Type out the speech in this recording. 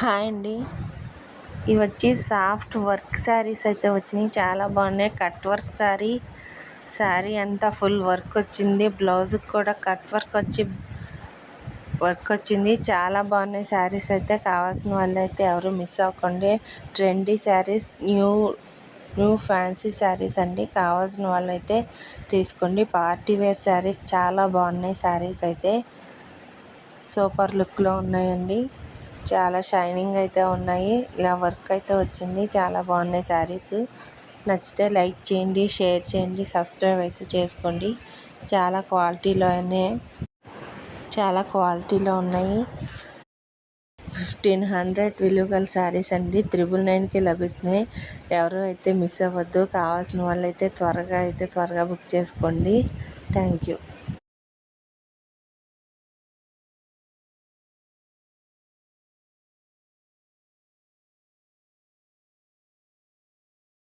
Hi అండి. ఇవి వచ్చి సాఫ్ట్ వర్క్ శారీస్ అయితే వచ్చినాయి. చాలా బాగున్నాయి. Cut work sari. శారీ అంతా ఫుల్ వర్క్ వచ్చింది. బ్లౌజ్కి కూడా కట్ వర్క్ వచ్చి వర్క్ వచ్చింది. చాలా బాగున్నాయి శారీస్ అయితే. కావాల్సిన వాళ్ళు అయితే ఎవరు మిస్ అవ్వకండి. Trendy saris new new fancy saris అండి. కావాల్సిన వాళ్ళు అయితే తీసుకోండి. పార్టీ వేర్ శారీస్ చాలా బాగున్నాయి. శారీస్ అయితే సూపర్ లుక్లో ఉన్నాయండి. చాలా షైనింగ్ అయితే ఉన్నాయి. ఇలా వర్క్ అయితే వచ్చింది. చాలా బాగున్నాయి శారీస్. నచ్చితే లైక్ చేయండి షేర్ చేయండి సబ్స్క్రైబ్ అయితే చేసుకోండి. చాలా క్వాలిటీలోనే చాలా క్వాలిటీలో ఉన్నాయి. ఫిఫ్టీన్ హండ్రెడ్ విలువ గల శారీస్ అండి. త్రిబుల్ నైన్కి లభిస్తున్నాయి. ఎవరు అయితే మిస్ అవ్వద్దు. కావాల్సిన వాళ్ళు అయితే త్వరగా అయితే త్వరగా బుక్ చేసుకోండి. Thank you.